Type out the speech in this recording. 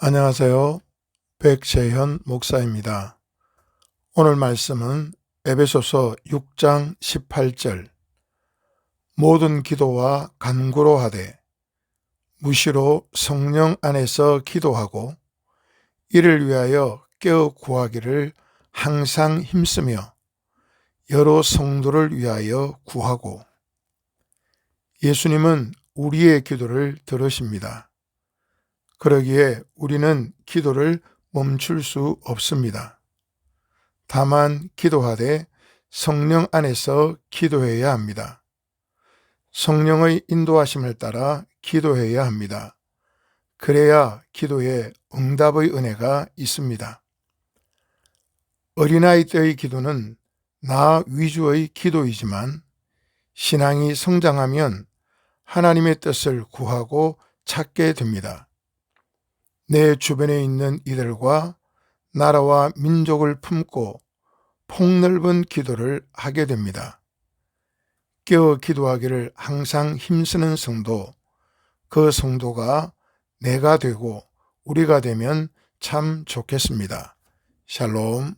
안녕하세요. 백재현 목사입니다. 오늘 말씀은 에베소서 6장 18절 모든 기도와 간구로 하되 무시로 성령 안에서 기도하고 이를 위하여 깨어 구하기를 항상 힘쓰며 여러 성도를 위하여 구하고 예수님은 우리의 기도를 들으십니다. 그러기에 우리는 기도를 멈출 수 없습니다. 다만 기도하되 성령 안에서 기도해야 합니다. 성령의 인도하심을 따라 기도해야 합니다. 그래야 기도에 응답의 은혜가 있습니다. 어린아이 때의 기도는 나 위주의 기도이지만 신앙이 성장하면 하나님의 뜻을 구하고 찾게 됩니다. 내 주변에 있는 이들과 나라와 민족을 품고 폭넓은 기도를 하게 됩니다. 깨어 기도하기를 항상 힘쓰는 성도, 그 성도가 내가 되고 우리가 되면 참 좋겠습니다. 샬롬.